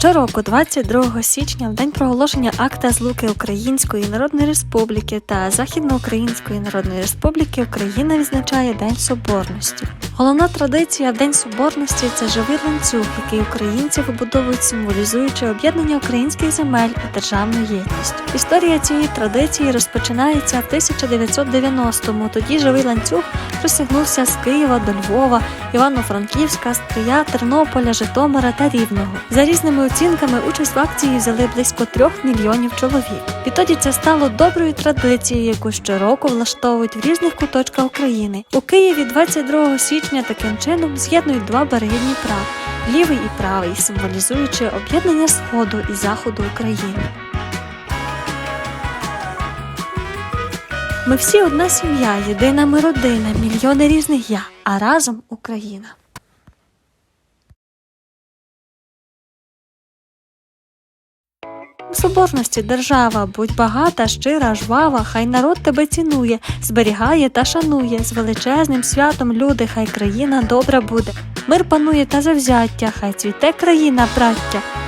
Щороку, 22 січня, в день проголошення акта злуки Української Народної Республіки та Західноукраїнської Народної Республіки Україна відзначає День Соборності. Головна традиція День Соборності це живий ланцюг, який українці вибудовують, символізуючи об'єднання українських земель і державну єдність. Історія цієї традиції розпочинається в 1990-му. Тоді живий ланцюг розтягнувся з Києва до Львова, Івано-Франківська, Стрия, Тернополя, Житомира та Рівного. За різними оцінками участь в акції взяли близько трьох мільйонів чоловік. Відтоді це стало доброю традицією, яку щороку влаштовують в різних куточках України. У Києві 22 січня таким чином з'єднують два береги Дніпра лівий і правий, символізуючи об'єднання сходу і заходу України. Ми всі одна сім'я, єдина ми родина, мільйони різних я, а разом Україна. Соборності держава, будь багата, щира, жвава, хай народ тебе цінує, зберігає та шанує. З величезним святом люди, хай країна добра буде. Мир панує та завзяття, хай цвіте країна, браття.